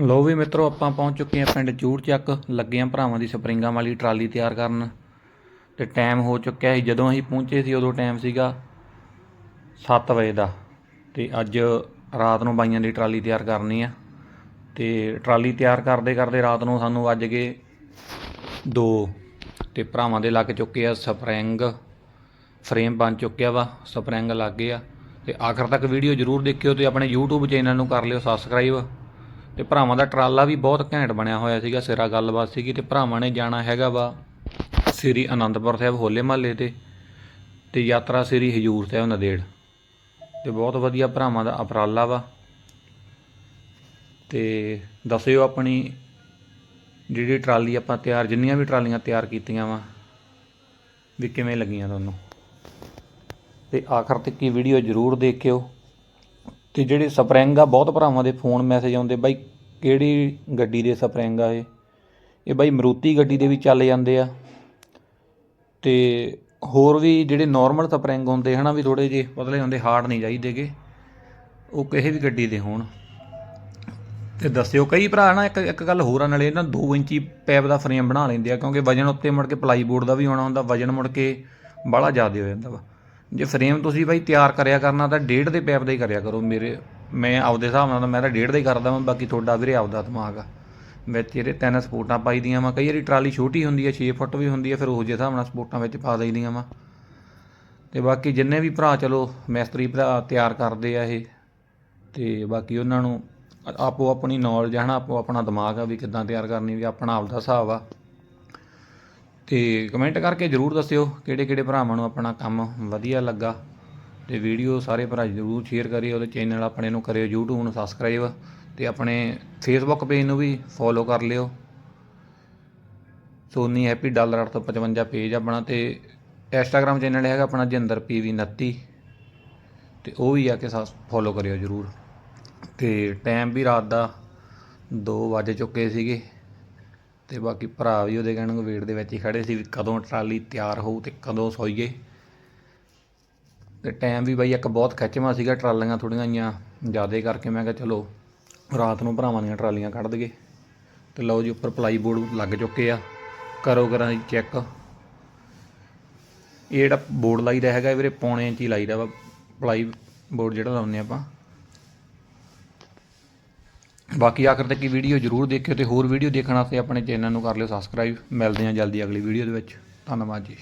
ਲੋ ਵੀ ਮਿੱਤਰੋ, ਆਪਾਂ ਪਹੁੰਚ ਚੁੱਕੇ ਹਾਂ ਪਿੰਡ ਚੂੜ ਚੱਕ। ਲੱਗੇ ਹਾਂ ਭਰਾਵਾਂ ਦੀ ਸਪਰਿੰਗਾਂ ਵਾਲੀ ਟਰਾਲੀ ਤਿਆਰ ਕਰਨ। ਤੇ ਟਾਈਮ ਹੋ ਚੁੱਕਿਆ ਸੀ, ਜਦੋਂ ਅਸੀਂ ਪਹੁੰਚੇ ਸੀ ਉਦੋਂ ਟਾਈਮ ਸੀਗਾ 7 ਵਜੇ ਦਾ। ਤੇ ਅੱਜ ਰਾਤ ਨੂੰ ਬਾਈਆਂ ਦੀ ਟਰਾਲੀ ਤਿਆਰ ਕਰਨੀ ਆ। ਤੇ ਟਰਾਲੀ ਤਿਆਰ ਕਰਦੇ ਕਰਦੇ ਰਾਤ ਨੂੰ ਸਾਨੂੰ ਵੱਜ ਗਏ 2 ਤੇ ਭਰਾਵਾਂ ਦੇ ਲੱਗ ਚੁੱਕੇ ਆ ਸਪਰਿੰਗ। ਫਰੇਮ ਬਣ ਚੁੱਕਿਆ ਵਾ, ਸਪਰਿੰਗ ਲੱਗ ਗਿਆ ਆ। ਤੇ ਆਖਰ ਤੱਕ ਵੀਡੀਓ ਜਰੂਰ ਦੇਖਿਓ ਤੇ ਆਪਣੇ YouTube ਚੈਨਲ ਨੂੰ ਕਰ ਲਿਓ ਸਬਸਕ੍ਰਾਈਬ ਤੇ ਭਰਾਵਾਂ ਦਾ ਟਰਾਲਾ ਵੀ ਬਹੁਤ ਘੈਂਟ ਬਣਿਆ ਹੋਇਆ ਸੀਗਾ, ਸਿਰਾ ਗੱਲਬਾਤ ਸੀਗੀ ਤੇ ਭਰਾਵਾਂ ਨੇ ਜਾਣਾ ਹੈਗਾ ਵਾ ਸ੍ਰੀ ਅਨੰਦਪੁਰ ਸਾਹਿਬ ਹੋਲੇ ਮਹੱਲੇ ਤੇ ਤੇ ਯਾਤਰਾ ਸ੍ਰੀ ਹਜੂਰ ਸਾਹਿਬ ਨਦੇੜ। ਤੇ ਬਹੁਤ ਵਧੀਆ ਭਰਾਵਾਂ ਦਾ ਉਪਰਾਲਾ ਵਾ। ਤੇ ਦੱਸਿਓ ਆਪਣੀ ਜਿਹੜੀ ਟਰਾਲੀ ਆਪਾਂ ਤਿਆਰ, ਜਿੰਨੀਆਂ ਵੀ ਟਰਾਲੀਆਂ ਤਿਆਰ ਕੀਤੀਆਂ ਵਾ, ਵੀ ਕਿਵੇਂ ਲੱਗੀਆਂ ਤੁਹਾਨੂੰ। ਤੇ ਆਖਰ ਤੱਕ ਹੀ ਵੀਡੀਓ ਜ਼ਰੂਰ ਦੇਖਿਓ। ਤੇ ਜਿਹੜੇ ਸਪਰਿੰਗ ਆ, ਬਹੁਤ ਭਰਾਵਾਂ ਦੇ ਫੋਨ ਮੈਸੇਜ ਆਉਂਦੇ, ਬਾਈ ਕਿਹੜੀ ਗੱਡੀ ਦੇ ਸਪਰਿੰਗ ਆ ਇਹ? ਇਹ ਬਾਈ ਮਰੂਤੀ ਗੱਡੀ ਦੇ ਵੀ ਚੱਲ ਜਾਂਦੇ ਆ। ਤੇ ਹੋਰ ਵੀ ਜਿਹੜੇ ਨਾਰਮਲ ਸਪਰਿੰਗ ਹੁੰਦੇ ਹਨਾ, ਵੀ ਥੋੜੇ ਜਿਹੇ ਪਤਲੇ ਹੁੰਦੇ, ਹਾਰਡ ਨਹੀਂ ਚਾਹੀਦੇਗੇ ਉਹ ਕਿਸੇ ਵੀ ਗੱਡੀ ਦੇ ਹੋਣ। ਤੇ ਦੱਸਿਓ, ਕਈ ਭਰਾ ਨਾ ਇੱਕ ਇੱਕ ਗੱਲ ਹੋਰ ਆ, ਨਾਲੇ ਨਾ 2 ਇੰਚੀ ਪੈਪ ਦਾ ਫਰੇਮ ਬਣਾ ਲੈਂਦੇ ਆ, ਕਿਉਂਕਿ ਵਜਨ ਉੱਤੇ ਮੁੜ ਕੇ ਪਲਾਈਬੋਰਡ ਦਾ ਵੀ ਆਉਣਾ ਹੁੰਦਾ, ਵਜਨ ਮੁੜ ਕੇ ਬਾਹਲਾ ਜ਼ਿਆਦਾ ਹੋ ਜਾਂਦਾ ਵਾ। ਜੇ ਫਰੇਮ ਤੁਸੀਂ ਬਾਈ ਤਿਆਰ ਕਰਿਆ ਕਰਨਾ ਤਾਂ ਡੇਢ ਦੇ ਪੈਪ ਦਾ ਹੀ ਕਰਿਆ ਕਰੋ ਮੇਰੇ, ਮੈਂ ਆਪਦੇ ਹਿਸਾਬ ਨਾਲ ਤਾਂ ਮੈਂ ਤਾਂ ਡੇਢ ਦਾ ਹੀ ਕਰਦਾ ਵਾਂ, ਬਾਕੀ ਤੁਹਾਡਾ ਵੀਰੇ ਆਪਦਾ ਦਿਮਾਗ ਆ। ਵਿੱਚ ਇਹਦੇ ਤਿੰਨ ਸਪੋਰਟਾਂ ਪਾਈ ਦੀਆਂ ਵਾ, ਕਈ ਵਾਰੀ ਟਰਾਲੀ ਛੋਟੀ ਹੁੰਦੀ ਹੈ 6 ਫੁੱਟ ਵੀ ਹੁੰਦੀ ਹੈ ਫਿਰ ਉਹ ਜਿਹੇ ਹਿਸਾਬ ਨਾਲ ਸਪੋਰਟਾਂ ਵਿੱਚ ਪਾ ਦਈਦੀਆਂ ਵਾ। ਤੇ ਬਾਕੀ ਜਿੰਨੇ ਵੀ ਭਰਾ ਚਲੋ, ਮਿਸਤਰੀ ਭਰਾ ਤਿਆਰ ਕਰਦੇ ਆ ਇਹ, ਤੇ ਬਾਕੀ ਉਹਨਾਂ ਨੂੰ ਆਪੋ ਆਪਣੀ ਨੌਲੇਜ ਹੈ ਨਾ ਆਪੋ ਆਪਣਾ ਦਿਮਾਗ ਆ ਵੀ ਕਿੱਦਾਂ ਤਿਆਰ ਕਰਨੀ, ਵੀ ਆਪਣਾ ਆਪਦਾ ਹਿਸਾਬ ਆ। ਤੇ ਕਮੈਂਟ ਕਰਕੇ ਜਰੂਰ ਦੱਸਿਓ ਕਿਹੜੇ ਕਿਹੜੇ ਭਰਾਵਾਂ ਨੂੰ ਆਪਣਾ ਕੰਮ ਵਧੀਆ ਲੱਗਾ ਤੇ ਵੀਡੀਓ ਸਾਰੇ ਭਰਾ ਜਰੂਰ ਸ਼ੇਅਰ ਕਰਿਓ ਉਹਦੇ ਚੈਨਲ ਆਪਣੇ ਨੂੰ ਕਰਿਓ YouTube ਨੂੰ ਸਬਸਕ੍ਰਾਈਬ ਤੇ ਆਪਣੇ Facebook ਪੇਜ ਨੂੰ ਵੀ ਫੋਲੋ ਕਰ ਲਿਓ। ਸੋਨੀ ਹੈਪੀ ਡਾਲਰ 855 ਪੇਜ ਆਪਣਾ ਤੇ ਇੰਸਟਾਗ੍ਰam ਚੈਨਲ ਹੈਗਾ ਆਪਣਾ ਜਿੰਦਰ ਪੀਵੀ 29 ਤੇ ਉਹ ਵੀ ਆ ਕੇ ਫੋਲੋ ਕਰਿਓ ਜਰੂਰ। ਤੇ ਟਾਈਮ ਵੀ ਰਾਤ ਦਾ 2 ਵਜ ਚੁੱਕੇ ਸੀਗੇ। ਤੇ ਬਾਕੀ ਭਰਾ ਵੀ ਉਹਦੇ ਕਹਿਣ ਵੇਟ ਦੇ ਵਿੱਚ ਹੀ ਖੜੇ ਸੀ ਵੀ ਕਦੋਂ ਟਰਾਲੀ ਤਿਆਰ ਹੋਊ ਤੇ ਕਦੋਂ ਸੋਈਏ। ਤੇ ਟਾਈਮ ਵੀ ਬਾਈ ਇੱਕ ਬਹੁਤ ਖਿੱਚਵਾਂ ਸੀਗਾ ਟਰਾਲੀਆਂ ਥੋੜੀਆਂ ਆਈਆਂ ਜ਼ਿਆਦੇ ਕਰਕੇ ਮੈਂ ਕਿਹਾ ਚਲੋ ਰਾਤ ਨੂੰ ਭਰਾਵਾਂ ਦੀਆਂ ਟਰਾਲੀਆਂ ਕੱਢ ਦਈਏ। ਤੇ ਲਓ ਜੀ ਉੱਪਰ ਪਲਾਈ ਬੋਰਡ ਲੱਗ ਚੁੱਕੇ ਆ। ਕਰੋ ਕਰਾਂ ਜੀ ਚੈੱਕ। ਇਹ ਜਿਹੜਾ ਬੋਰਡ ਲਾਈਦਾ ਹੈਗਾ ਵੀਰੇ, ਪੌਣੇ ਇੰਚ ਹੀ ਲਾਈਦਾ ਵਾ। ਪਲਾਈ ਬੋਰਡ ਜਿਹੜਾ ਲਾਉਂਦੇ ਆਪਾਂ। ਬਾਕੀ ਆਖਰ ਤੱਕ ਇਹ ਵੀਡੀਓ ਜਰੂਰ ਦੇਖਿਓ ਤੇ ਹੋਰ ਵੀਡੀਓ ਦੇਖਣ ਵਾਸਤੇ ਆਪਣੇ ਚੈਨਲ ਨੂੰ ਕਰ ਲਿਓ ਸਬਸਕ੍ਰਾਈਬ ਮਿਲਦੇ ਹਾਂ ਜਲਦੀ ਅਗਲੀ ਵੀਡੀਓ ਦੇ ਵਿੱਚ। ਧੰਨਵਾਦ ਜੀ।